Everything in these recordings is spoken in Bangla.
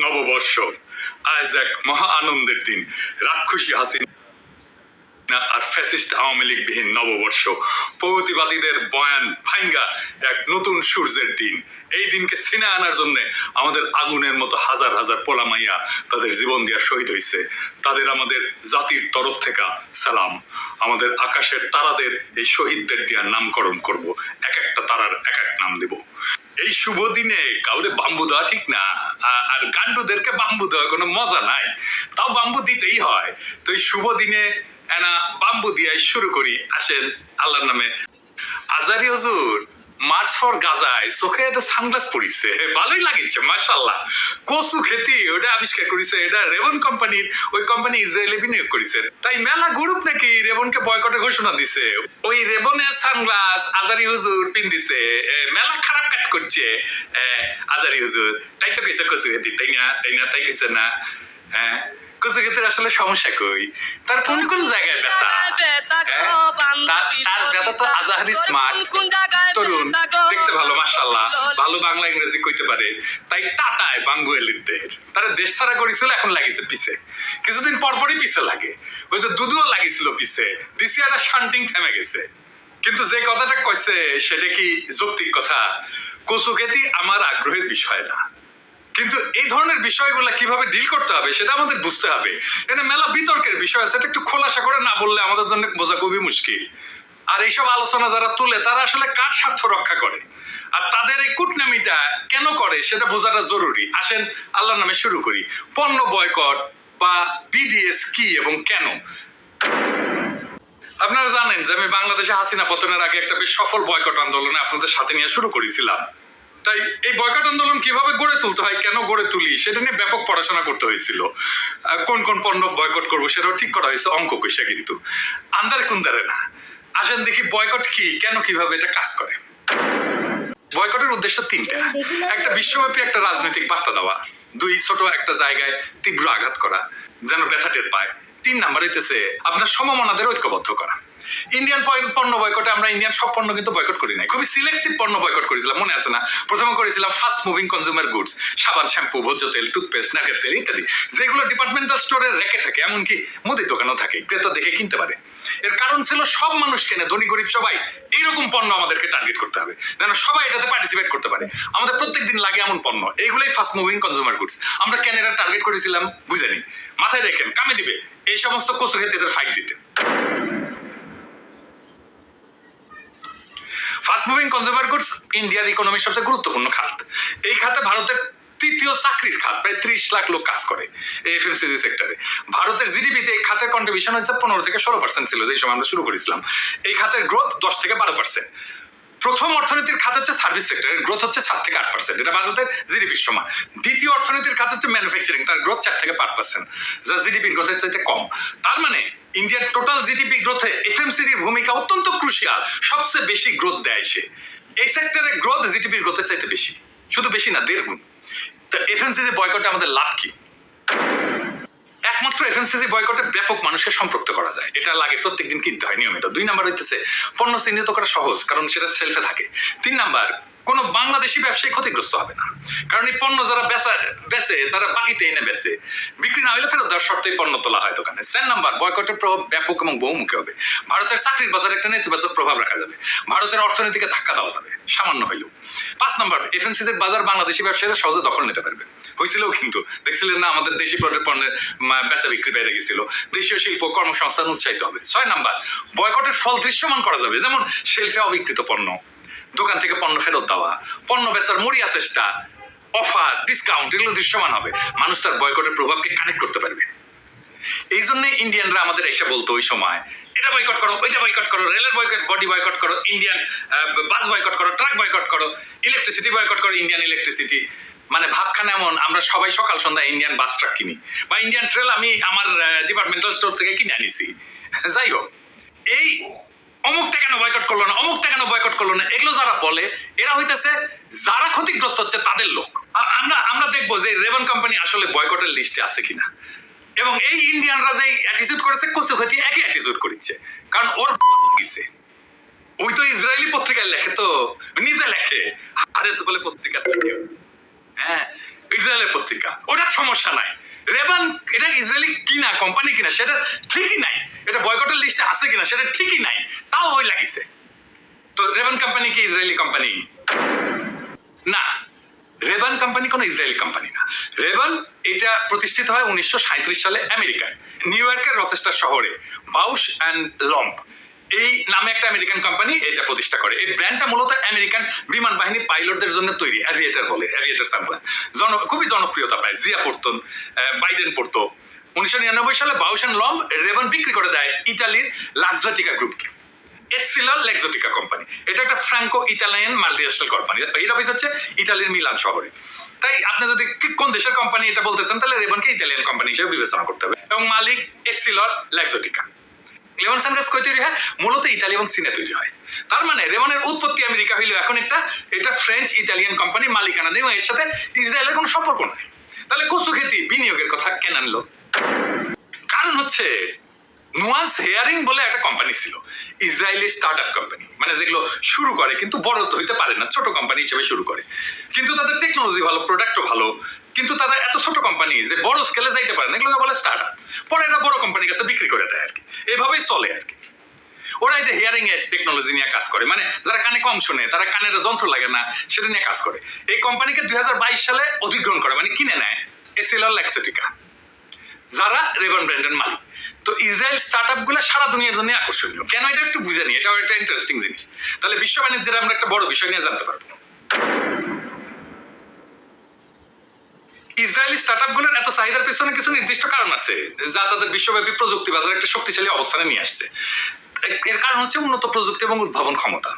নববর্ষ। আজ এক মহা আনন্দের দিন। রাক্ষসী হাসিনা আর ফ্যাসিস্ট আওয়ামী নববর্ষ। প্রগতিবাদীদের বয়ান ভাঙ্গা এক নতুন সূর্যের দিন। এই দিনকে সিনে আনার জন্য আমাদের আগুনের মতো হাজার হাজার পোলামাইয়া তাদের জীবন দিয়া শহীদ হয়েছে তাদের আমাদের জাতির তরফ থেকে সালাম। আমাদের আকাশের তারাদের এই শহীদদের দিয়া নামকরণ করব। এক একটা তারার এক এক নাম দেব। এই শুভ দিনে কাউরে বাম্বু দেওয়া ঠিক না। আর গান্ডুদেরকে বাম্বু দেওয়া কোনো মজা নাই। তাও বাম্বু দিতেই হয়। তো এই শুভ দিনে এনা বাম্বু দিয়ে শুরু করি। আসেন আল্লাহর নামে। আজারি হুজুর মার্চ ফর গাজায় চোখে একটা সানগ্লাস পরিছে ভালোই মাশাল্লাহ কচু খেতি ওটা আবিষ্কার করেছে। এটা রেবন কোম্পানির, ওই কোম্পানি ইসরায়েলে বিনিয়োগ করেছে। তাই মেলা গ্রুপ নাকি রেবনকে বয়কটের ঘোষণা দিছে। ওই রেবনের সানগ্লাস আজারি হুজুর পিন দিছে। মেলা করছে আজারি হুজুর। তাই তো কইছে কচু খেতি তাই না তাই না তাই কইছে না হ্যাঁ। কচু খেতির আসলে সমস্যা কই? তার কোন কোন জায়গায় ব্যথা? হ্যাঁ? তার- তার ব্যথা তো আজাহারি স্মার্ট তরুণ দেখতে ভালো বাংলা ইংরেজি কইতে পারে। তাই টাটায় বাঙ্গুয়েলিদের। তারা দেশ ছাড়া করেছিল এখন লাগিছে পিছে। কিছুদিন পরপরই পিছে লাগে। ওই যে দুদুও লাগিছিল পিছে। দিছি একটা শান্তিং থেমে গেছে। কিন্তু যে কথাটা কইছে সেটা কি যৌক্তিক কথা? কচু খেতি আমার আগ্রহের বিষয় না। কিন্তু এই ধরনের বিষয়গুলো কীভাবে ডিল করতে হবে, সেটা আমাদের বুঝতে হবে। এটা মেলা বিতর্কের বিষয় আছে, এটা একটু খোলাসা করে না বললে আমাদের জন্য বোঝা খুবই মুশকিল। আর এইসব আলোচনা যারা তুলে, তারা আসলে কার স্বার্থ রক্ষা করে? আর তাদের এই কুটনামিটা কেন করে, সেটা বোঝাটা জরুরি। আসেন, আল্লাহর নামে শুরু করি। পণ্য বয়কট বা বিডিএস কি এবং কেন? আপনারা জানেন যে আমি বাংলাদেশে হাসিনা পতনের আগে একটা বেশ সফল বয়কট আন্দোলনে আপনাদের সাথে নিয়ে শুরু করেছিলাম। তাই এই বয়কট আন্দোলন কীভাবে গড়ে তুলতে হয় কেন গড়ে তুলি সেটা নিয়ে ব্যাপক পড়াশোনা করতে হয়েছিল। কোন কোন পণ্য বয়কট করব সেটাও ঠিক করা হয়েছে অঙ্ক কইসা কিন্তু। আন্দারে কুন্দারে না। আসেন দেখি বয়কট কি কেন কীভাবে এটা কাজ করে। বয়কটের উদ্দেশ্য তিনটা। একটা বিশ্বব্যাপী একটা রাজনৈতিক বার্তা দেওয়া। দুই ছোট একটা জায়গায় তীব্র আঘাত করা যেন ব্যথা টের পায়। তিন নাম্বার হইতেছে, আপনার সমমনাদের ঐক্যবদ্ধ করা। ইন্ডিয়ান পণ্য বয়কটে আমরা ইন্ডিয়ান সব পণ্য কিন্তু বয়কট করি নাই। খুবই সিলেক্টিভ পণ্য বয়কট করেছিলাম, মনে আছে না? প্রথমে করেছিলাম ফাস্ট মুভিং কনজিউমার গুডস সাবান শ্যাম্পু ভোজ্য তেল টুথপেস্ট নাকের তেল ইত্যাদি। যেগুলো ডিপার্টমেন্টাল স্টোরে রেখে থাকে, এমনকি দোকানও থাকে, ক্রেতা দেখে কিনতে পারে। এর কারণ ছিল সব মানুষ কেনে, ধনী, গরিব সবাই এইরকম পণ্য আমাদেরকে টার্গেট করতে হবে, যেন সবাই এটাতে পার্টিসিপেট করতে পারে। আমাদের প্রত্যেক দিন লাগে এমন পণ্য, এইগুলোই ফাস্ট মুভিং কনজিউমার গুডস আমরা কেন এটা টার্গেট করেছিলাম, বুঝেনি। মাথায় রেখেন কামে দিবে। এই সমস্ত কচু খেতে ফাইট দিতে। ফাস্ট মুভিং কনজিউমার গুডস ইন্ডিয়ার ইকোনমির সবচেয়ে গুরুত্বপূর্ণ খাত। এই খাতে ভারতের তৃতীয় চাকরির খাত, প্রায় ত্রিশ লাখ লোক কাজ করে এই এফএমসিজি সেক্টরে ভারতের জিডিপিতে এই খাতের কন্ট্রিবিউশন হচ্ছে পনেরো থেকে ষোলো পার্সেন্ট ছিল, যেই সময় আমরা শুরু করেছিলাম। এই খাতের গ্রোথ দশ থেকে বারো পার্সেন্ট প্রথম অর্থনীতির খাত হচ্ছে সার্ভিস সেক্টরের গ্রোথ হচ্ছে সাত থেকে আট পার্সেন্ট এটা ভারতের জিডিপির সমান। দ্বিতীয় অর্থনীতির খাত হচ্ছে ম্যানুফ্যাকচারিং তার গ্রোথ চার থেকে পাঁচ পার্সেন্ট যা জিডিপির গ্রোথের চাইতে কম। তার মানে ইন্ডিয়ার টোটাল জিডিপি গ্রোথে এফএমসিডির ভূমিকা অত্যন্ত ক্রুশিয়াল সবচেয়ে বেশি গ্রোথ দেয় সে। এই সেক্টরে গ্রোথ জিডিপির গ্রোথের চাইতে বেশি। শুধু বেশি না, দেড় গুণ। তো এফএমসিজি বয়কটে আমাদের লাভ কি? একমাত্র এফএমসিজি বয়কটে ব্যাপক মানুষকে সম্পৃক্ত করা যায়। এটা লাগে প্রত্যেকদিন কিনতে হয়, নিয়মিত। দুই নাম্বার হইতেছে, পণ্য চিহ্নিত করা সহজ, কারণ সেটা সেলফে থাকে। তিন নাম্বার কোনো বাংলাদেশি ব্যবসায়ী ক্ষতিগ্রস্ত হবে না। কারণ এই পণ্য যারা বেচা, বেচে, তারা বাকিতে এনে বেচে। বিক্রি না হলে ফেরত দেওয়ার শর্তেই পণ্য তোলা হয় দোকানে। চার নাম্বার, বয়কটের প্রভাব ব্যাপক এবং বহুমুখী হবে। ভারতের চাকরির বাজারে একটা নেতিবাচক প্রভাব রাখা যাবে। ভারতের অর্থনীতিকে ধাক্কা দেওয়া যাবে, সামান্য হইলেও। পাঁচ নাম্বার, এফএমসিজির বাজার বাংলাদেশি ব্যবসায়ীরা সহজে দখল নিতে পারবে। হয়েছিল কিন্তু, দেখছিলেন না আমাদের দেশি পণ্যের বেচা বিক্রি বেড়ে গেছিল। দেশীয় শিল্প কর্মসংস্থান উৎসাহিত হবে। ছয় নাম্বার, বয়কটের ফল দৃশ্যমান করা যাবে। যেমন, শেলফে অবিকৃত পণ্য। দোকান থেকে পণ্য ফেরত দেওয়া। পণ্য বেচার মরিয়া চেষ্টা। অফার ডিসকাউন্ট এগুলো দৃশ্যমান হবে। মানুষ তার বয়কটের প্রভাবকে কানেক্ট করতে পারবে। এই জন্য ইন্ডিয়ানরা আমাদের এসে বলতো ওই সময়, এটা বয়কট করো, ওইটা বয়কট করো, রেলের বয়কট বডি বয়কট করো ইন্ডিয়ান বাস বয়কট করো ট্রাক বয়কট করো ইলেকট্রিসিটি বয়কট করো ইন্ডিয়ান ইলেকট্রিসিটি মানে ভাবখানা এমন, আমরা সবাই সকাল সন্ধ্যা ইন্ডিয়ান বাস ট্রাক কিনি। বা ইন্ডিয়ান ট্রেল আমি আমার ডিপার্টমেন্টাল স্টোর থেকে কিনে আনিছি। যাই হোক, এই অমুকটা কেন বয়কট করল না? অমুকটা কেন বয়কট করল না? এগুলো যারা বলে, এরা হইতেছে যারা ক্ষতিগ্রস্ত হচ্ছে তাদের লোক। আ- আমরা আমরা দেখব যে রেবন কোম্পানি আসলে বয়কটের লিস্টে আছে কিনা। এবং এই ইন্ডিয়ানরা যে অ্যাটিটিউড করেছে কসুফাতি একই অ্যাটিটিউড করেছে। কারণ ওর গেছে ওই তো ইসরায়েলি পত্রিকায় লেখে তো, নিজে লেখে। হারেজ বলে পত্রিকা হ্যাঁ ইসরায়েলের পত্রিকা। ওটার সমস্যা নাই। রেবান, এটা ইসরায়েলি কিনা, কোম্পানি কিনা, সেটা ঠিকই নাই। এটা বয়কটের লিস্টে আছে কিনা, সেটা ঠিকই নাই। তাও ওই লাগিছে। তো রেবান কোম্পানি কি ইসরায়েলি কোম্পানি? না। রেবান কোম্পানি কোনো ইসরায়েলি কোম্পানি না। রেবান এটা প্রতিষ্ঠিত হয় উনিশশো সাঁইত্রিশ সালে আমেরিকায়, নিউ ইয়র্কের রচেস্টার শহরে বাউস অ্যান্ড লম্প। এই নামে একটা আমেরিকান কোম্পানি এটা প্রতিষ্ঠা করে। এই ব্র্যান্ডটা মূলত আমেরিকান বিমান বাহিনী পাইলটদের জন্য তৈরি অ্যাভিয়েটার বলে অ্যাভিয়েটার সাপ্লাই জন, খুবই জনপ্রিয়তা পায়। জিয়া পড়তন বাইডেন পড়তো। উনিশশো নিরানব্বই সালে বাউস অ্যান্ড লম্প রেবান বিক্রি করে দেয় ইতালির লাক্সাটিকা গ্রুপকে কোম্পানি এটা একটা ফ্রাঙ্কো ইটালিয়ান মাল্টিনেশনাল কোম্পানি এর অফিস হচ্ছে ইটালির মিলান শহরে। তাই আপনি যদি কোন দেশের কোম্পানি এটা বলতেছেন, তাহলে রেবনকে ইটালিয়ান কোম্পানি হিসেবে বিবেচনা করতে হবে। এবং মালিক এসিলর লেক্সোটিকা লেমন সানগ্লাস কই তৈরি হয়, মূলত ইতালি এবং চীনে তৈরি হয়। তার মানে রেমনের উৎপত্তি আমেরিকা হইলেও এখন একটা, এটা ফ্রেঞ্চ ইতালিয়ান কোম্পানি মালিকানা এবং এর সাথে ইসরায়েলের কোনো সম্পর্ক নাই। তাহলে কচু খেতি বিনিয়োগের কথা কেন আনলো? কারণ হচ্ছে নুয়ান্স হেয়ারিং বলে একটা কোম্পানি ছিল ইসরায়েলি স্টার্ট আপ কোম্পানি মানে যেগুলো শুরু করে, কিন্তু বড় তো হইতে পারে না, ছোট কোম্পানি হিসেবে শুরু করে। কিন্তু তাদের টেকনোলজি ভালো প্রোডাক্টও ভালো কিন্তু তারা এত ছোট কোম্পানি যে বড় স্কেলে যাইতে পারে না। এগুলোকে বলে স্টার্ট আপ পরে এটা বড় কোম্পানির কাছে বিক্রি করে দেয় আর কি। এভাবেই চলে আর কি। ওরা যে হিয়ারিং এর টেকনোলজি নিয়ে কাজ করে মানে যারা কানে কম শুনে, তারা কানের যন্ত্র লাগে না, সেটা নিয়ে কাজ করে। এই কোম্পানিকে দুই হাজার বাইশ সালে অধিগ্রহণ করে মানে কিনে নেয় এসিলর ল্যাক্সেটিকা যারা রেবন ব্র্যান্ডের মালিক। তো ইসরায়েল স্টার্ট আপগুলো সারা দুনিয়ার জন্য আকর্ষণীয়। কেন এটা একটু বুঝে নি? এটাও একটা ইন্টারেস্টিং জিনিস। তাহলে বিশ্ব বাণিজ্যের আমরা একটা বড় বিষয় নিয়ে জানতে পারব। ইসরায়েলি স্টার্টগুলোর এত চাহিদার পেছনে কিছু নির্দিষ্ট কারণ আছে যা তাদের বিশ্বব্যাপী প্রযুক্তি বাজারে একটা শক্তিশালী অবস্থানে নিয়ে আসছে। এর কারণ হচ্ছে উন্নত প্রযুক্তি এবং উদ্ভাবন ক্ষমতা।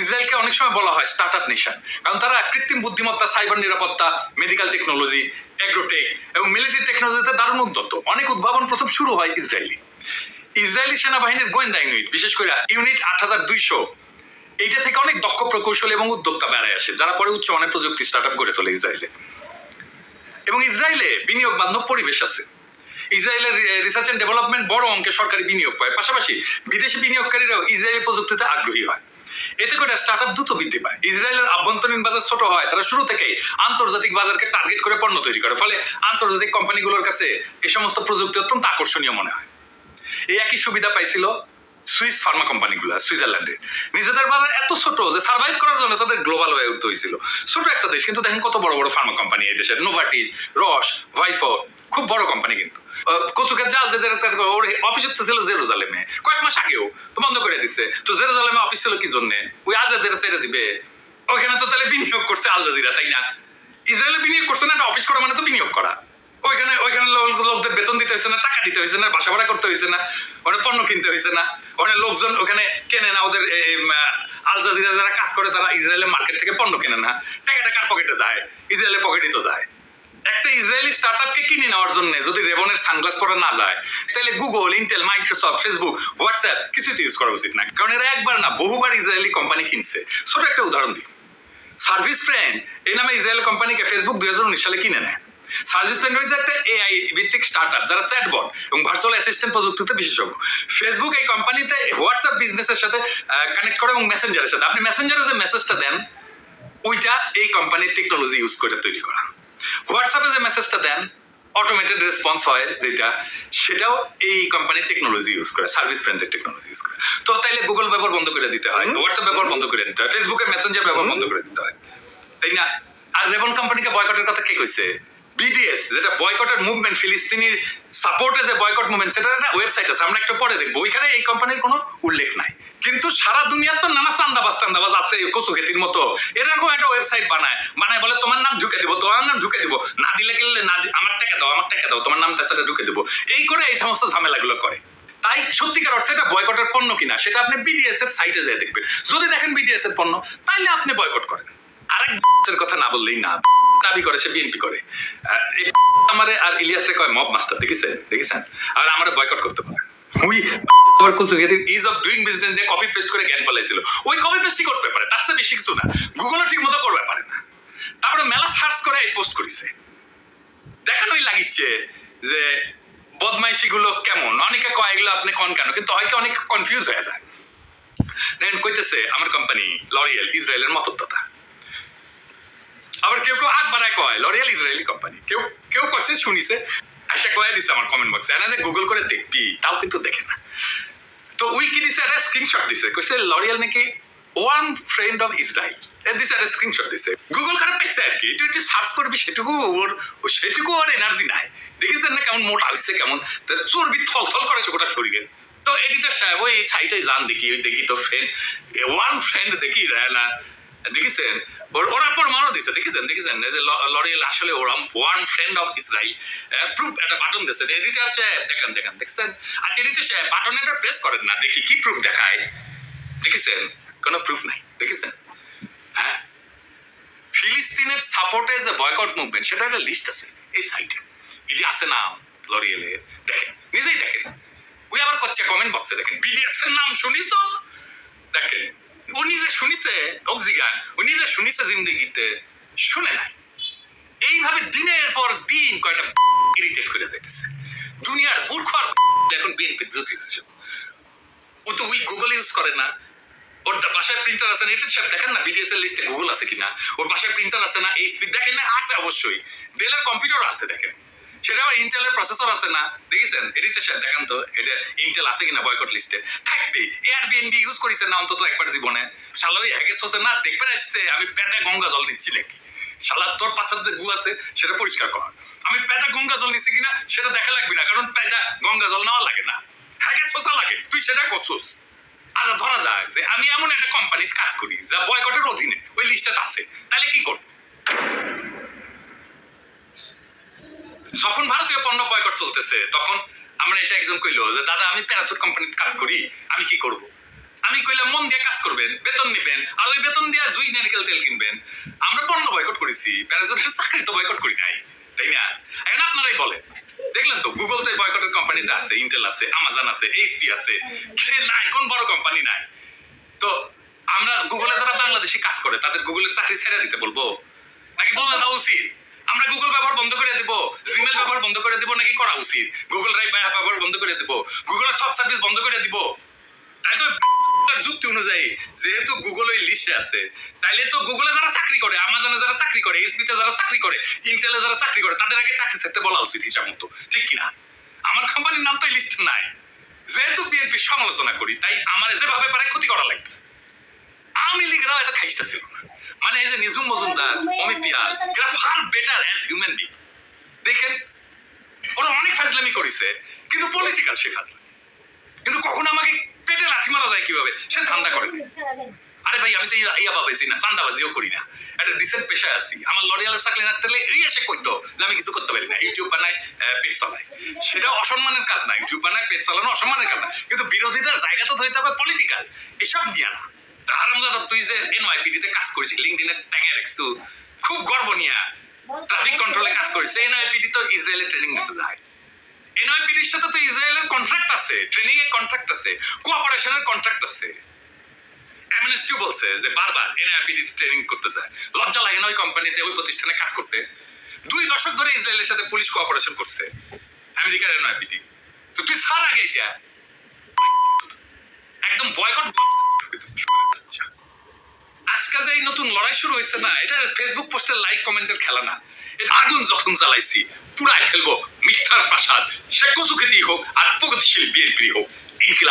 ইসরায়েলকে অনেক সময় বলা হয় স্টার্ট আপ নেশন কারণ তারা কৃত্রিম বুদ্ধিমত্তা সাইবার নিরাপত্তা মেডিকেল টেকনোলজি এগ্রোটেক এবং মিলিটারি টেকনোলজিতে দারুণ উদ্যত অনেক উদ্ভাবন প্রথম শুরু হয় ইসরায়েলি। ইসরায়েলি সেনাবাহিনীর গোয়েন্দা ইউনিট বিশেষ করে ইউনিট আট হাজার দুইশো, এইটা থেকে অনেক দক্ষ প্রকৌশলী এবং উদ্যোক্তা বেড়ায় আসে, যারা পরে উচ্চ মানের প্রযুক্তি স্টার্ট আপ গড়ে তোলে ইসরায়েলে। এবং ইসরায়েলে বিনিয়োগ বান্ধব পরিবেশ আছে। ইসরায়েলের রিসার্চ এন্ড ডেভেলপমেন্ট বড় অঙ্কে সরকারি বিনিয়োগ পায়। পাশাপাশি বিদেশি বিনিয়োগকারীরাও ইসরায়েলি প্রযুক্তিতে আগ্রহী হয়। এতে করে স্টার্ট আপ দ্রুত বৃদ্ধি পায়। ইসরায়েলের আভ্যন্তরীণ বাজার ছোট হয়, তারা শুরু থেকেই আন্তর্জাতিক বাজারকে টার্গেট করে পণ্য তৈরি করে। ফলে আন্তর্জাতিক কোম্পানিগুলোর কাছে এই সমস্ত প্রযুক্তি অত্যন্ত আকর্ষণীয় মনে হয়। এই একই সুবিধা পাইছিল সুইস ফার্মা কোম্পানিগুলো, সুইজারল্যান্ডে। নিজেদের বাজার এত ছোট যে সার্ভাইভ করার জন্য তাদের গ্লোবাল হয়ে উঠতে হয়েছিল। ছোট একটা দেশ, কিন্তু দেখেন কত বড় বড় ফার্মা কোম্পানি এই দেশের। নোভাটিস রস ভাইফো খুব বড় কোম্পানি কিন্তু। কচুকের জাল যে ওর অফিস ছিল জেরুজালেমে। কয়েক মাস আগেও, তো বন্ধ করে দিছে। তো জেরুজালেমে অফিস ছিল কি জন্য? ওই আল জাজিরা ছেড়ে দিবে। ওইখানে তো তাহলে বিনিয়োগ করছে আল জাজিরা তাই না? ইসরায়েলে বিনিয়োগ করছে না অফিস করা মানে তো বিনিয়োগ করা। ওইখানে ওইখানে লোকদের বেতন দিতে হয়েছে না, টাকা দিতে হয়েছে না, বাসা ভাড়া করতে হয়েছে না, ওখানে পণ্য কিনতে হয়েছে না, ওখানে লোকজন ওখানে কেনে না, ওদের আল যারা কাজ করে, তারা ইসরায়েলের মার্কেট থেকে পণ্য কেনে না। টাকাটা কার পকেটে যায়? ইসরায়েলের পকেটই তো যায়। একটা ইসরায়েলি স্টার্টআপকে কিনে নেওয়ার জন্য যদি রেবনের সানগ্লাস পরা না যায়, তাহলে Google Intel Microsoft Facebook WhatsApp কিছুই তো ইউজ করা উচিত না। কারণ এরা একবার না, বহুবার ইসরায়েলি কোম্পানি কিনছে। ছোট একটা উদাহরণ দিই। সার্ভিস ফ্রেন্ড এই নামে ইসরায়েল কোম্পানিকে ফেসবুক দুই হাজার উনিশ সালে কিনে নেয়। সার্ভিস ফ্রেন্ড একটা এআই ভিত্তিক স্টার্টআপ যারা চ্যাটবট এবং ভার্চুয়াল অ্যাসিস্ট্যান্ট প্রযুক্তিতে বিশেষজ্ঞ। ফেসবুক এই কোম্পানিতে হোয়াটসঅ্যাপ বিজনেসের সাথে কানেক্ট করে এবং মেসেঞ্জারের সাথে। আপনি মেসেঞ্জারে যে মেসেজটা দেন, ওইটা এই কোম্পানির টেকনোলজি ইউজ করে তৈরি করা। হোয়াটসঅ্যাপে যে মেসেজটা দেন অটোমেটেড রেসপন্স হয় যেটা, সেটাও এই কোম্পানির টেকনোলজি ইউজ করে সার্ভিস ফ্রেন্ডের টেকনোলজি ইউজ করে। তো তাইলে গুগল ব্যবহার বন্ধ করে দিতে হয় হোয়াটসঅ্যাপ ব্যবহার বন্ধ করে দিতে হয় ফেসবুকের মেসেঞ্জার ব্যবহার বন্ধ করে দিতে হয়। তাই না? আর রেবন কোম্পানিকে বয়কটের কথা কে কইছে? বিডিএস যেটা বয়কটের মুভমেন্ট ফিলিস্তিনির সাপোর্টে যে বয়কট মুভমেন্ট সেটা একটা ওয়েবসাইট আছে, আমরা একটু পরে দেখব। ওইখানে এই কোম্পানির কোনো উল্লেখ নাই। কিন্তু সারা দুনিয়ার তো নানা চান্দাবাজ টান্দাবাজ আছে কচু খেতির মতো এরকম একটা ওয়েবসাইট বানায় বানায় বলে, তোমার নাম ঢুকে দিব, তোমার নাম ঢুকে দিব। না দিলে গেলে না আমার টাকা দাও, আমার টাকা দাও, তোমার নাম তাছাড়া ঢুকে দিব। এই করে এই সমস্ত ঝামেলাগুলো করে। তাই সত্যিকার অর্থে এটা বয়কটের পণ্য কিনা, সেটা আপনি বিডিএস এর সাইটে যেয়ে দেখবেন। যদি দেখেন বিডিএস এর পণ্য, তাইলে আপনি বয়কট করেন। আরেক এর কথা না বললেই না। দাবি করে, সে বিএনপি করে। আমারে আর ইলিয়াসরে কয় মব মাস্টার দেখেছেন? দেখেছেন? আর আমারে বয়কট করতে পারে আবার কুসু ease of doing business copy paste করে জ্ঞান ফেলাইছিল। ওই কপি পেস্টই করতে পারে, তার চেয়ে বেশি কিছু না। গুগলও ঠিক মতো করতে পারে না। তারপরে মেলা সার্চ করে এই পোস্ট দেখানোই লাগিচ্ছে যে বদমাইশি গুলো কেমন? অনেকে কয় এগুলো আপনি কন কেন? কিন্তু হয়তো অনেক কনফিউজ হয়ে যায়। দেখেন কইতেছে আমার কোম্পানি লরিয়েল ইসরায়েলের মতদাতা বাড়ায় কয় লরিয়াল ইসরায়েলি কোম্পানি কেউ কেউ কছে শুনিছে আশা কয়ে দিছে আমার কমেন্ট বক্সে এনা যে গুগল করে দেখবি, তাও কিন্তু দেখে না। তো উই কি দিছে একটা স্ক্রিনশট দিছে, কইছে লরিয়াল নাকি ওয়ান ফ্রেন্ড অফ ইসরায়েল এর দিছে একটা স্ক্রিনশট দিছে। গুগল খারাপ পাইছে আর কি তুই তুই সার্চ করবি, সেটুকু ওর সেটুকু ওর এনার্জি নাই। দেখিছেন না কেমন মোটা হয়েছে কেমন? চর্বি থল থল করে গোটা শরীরে। তো এডিটর সাহেব, ওই সাইটে যান দেখি, ওই দেখি তো ফ্রেন্ড ওয়ান ফ্রেন্ড দেখি না। দেখেছেন? ওর প্রমাণও দিছে, দেখেছেন? দেখেছেন? যে লরিয়াল আসলে ওরা one friend of Israel proof একটা বাটন দিয়েছে এডিটর সাহেব, দেখেন দেখেন, দেখছেন? আচ্ছা এডিটর সাহেব বাটন একটা প্রেস করেন না, দেখি কি প্রুফ দেখায়। দেখেছেন? কোনো প্রুফ নাই, দেখেছেন? হ্যাঁ? ফিলিস্তিনের সাপোর্টে যে বয়কট মুভমেন্ট সেটা একটা লিস্ট আছে, এই সাইটে এটি আছে না লরিয়েলে দেখেন, নিজেই দেখেন। ওই আবার করছে কমেন্ট বক্সে দেখেন। বিডিএস এর নাম শুনিস তো? দেখেন শুনিছে শুনিছে জিন্দগিতে, শুনে নাই। এইভাবে দিনের পর দিন কয়টা ইরিটেট করে যাইতেছে। দুনিয়ার মূর্খ আর এখন বিএনপি জুতিছে ও তো ওই গুগল ইউজ করে না। ওর বাসায় প্রিন্টার আছে না, এটা সব দেখেন না বিডিএস এর লিস্টে গুগল আছে কিনা? ওর বাসায় প্রিন্টার আছে না এইচপি দেখেন না, আছে অবশ্যই। ডেলের কম্পিউটার আছে দেখেন। সেটা আবার ইন্টেলের প্রসেসর আছে না। দেখেছেন? তো এটা ইন্টেল আছে কিনা বয়কট লিস্টে থাকবে এয়ারবিএনবি ইউজ না অন্তত একবার জীবনে। শালা, ওই সোসে না, দেখবে আসছে আমি গঙ্গা জল দিচ্ছি নাকি? শালা, তোর পাশের যে আছে, সেটা পরিষ্কার কর। আমি পেটা গঙ্গা জল কিনা, সেটা দেখা লাগবে না, কারণ পেটা গঙ্গা জল নেওয়া লাগে না। হ্যাকে সোসা লাগে, তুই সেটা করছোস। আচ্ছা ধরা যাক যে আমি এমন একটা কোম্পানিতে কাজ করি, যা বয়কটের অধীনে, ওই লিস্টে আছে। তাহলে কি করব? যখন ভারতীয় পণ্য বয়কট চলতেছে, তখন আমরা এসে একজন কইলো যে, দাদা, আমি প্যারাসুট কোম্পানিতে কাজ করি, আমি কি করব? আমি কইলাম, মন দিয়ে কাজ করবেন, বেতন নিবেন, আর ওই বেতন দিয়ে জুই, নারিকেল, তেল কিনবেন। আমরা পণ্য বয়কট করেছি প্যারাসুটের চাকরি তো বয়কট করি নাই, তাই না? এখন আপনারাই বলেন। দেখলেন তো গুগল তো বয়কটের কোম্পানিতে আছে ইন্টেল আছে আমাজন আছে এইচপি আছে সে নাই, কোন বড় কোম্পানি নাই। তো আমরা গুগলে যারা বাংলাদেশে কাজ করে, তাদের গুগলের চাকরি ছেড়ে দিতে বলব? নাকি বলে দেওয়া উচিত আমরা গুগল ব্যবহার বন্ধ করে দিব জিমেল ব্যবহার বন্ধ করে দিব নাকি করা উচিত? গুগল ড্রাইভ ব্যবহার বন্ধ করে দিব গুগলের সব সার্ভিস বন্ধ করে দিব। তাই তো যুক্তি অনুযায়ী, যেহেতু গুগল ওই লিস্টে আছে, তাইলে তো গুগলে যারা চাকরি করে আমাজনে যারা চাকরি করে এসপিতে যারা চাকরি করে ইন্টেলে যারা চাকরি করে, তাদের আগে চাকরি ছাড়তে বলা উচিত হিসাব মতো, ঠিক কিনা? আমার কোম্পানির নাম তো এই নাই। যেহেতু বিএনপি সমালোচনা করি, তাই আমার যেভাবে পারে ক্ষতি করা লাগবে। আওয়ামী লীগরাও এটা খাইস্তা ছিল না। মানে এই যে নিজুম মজুমদার অমিত এরা far better as human being দেখেন ওরা অনেক ফাজলামি করেছে কিন্তু পলিটিক্যাল সে ফাজলামি। কিন্তু কখন আমাকে পেটে লাথি মারা যায় কীভাবে? সে ধান্দা করে আরে ভাই আমি তো ইয়া- না সান্দাবাজিও করি না। একটা ডিসেন্ট পেশায় আছি। আমার লরিয়ালের চাকরি না থাকলে এই এসে কইতো যে আমি কিছু করতে পারি না। ইউটিউব বানাই পেট চালাই সেটা অসম্মানের কাজ না। ইউটিউব বানায় পেট চালানো অসম্মানের কাজ না। কিন্তু বিরোধীদের জায়গা তো ধরতে হবে পলিটিক্যাল এসব নিয়ে না। হারামজাদা তুই যে এনওয়াইপিডি তে কাজ করেছিস লিঙ্কডিনে ট্যাঙে রাখছু। খুব গর্ব নিয়ে। ট্রাফিক কন্ট্রোলে কাজ করেছে। এনওয়াইপিডি তো ইসরায়েলে ট্রেনিং নিতে যায়। এনওয়াইপিডির সাথে তো ইসরায়েলের কন্ট্রাক্ট আছে। ট্রেনিং এর কন্ট্রাক্ট আছে। কোঅপারেশনের কন্ট্রাক্ট আছে। অ্যামনেস্টিও বলছে যে বারবার এনআইপিডি ট্রেনিং করতে যায়। লজ্জা লাগে না ওই কোম্পানিতে ওই প্রতিষ্ঠানে কাজ করতে? দুই দশক ধরে ইসরায়েলের সাথে পুলিশ কোঅপারেশন করছে। আমেরিকার এনআইপিডি তো তুই ছাড় আগে এটা। একদম বয়কট আজকে যে নতুন লড়াই শুরু হয়েছে না, এটা ফেসবুক পোস্টের লাইক কমেন্টের খেলা না। এটা আগুন যখন জ্বালাইছি, পুরাই ফেলব মিথ্যার প্রাসাদ সে কচু হোক আর প্রগতিশীল বিএনপি হোক। ইনকিলাব।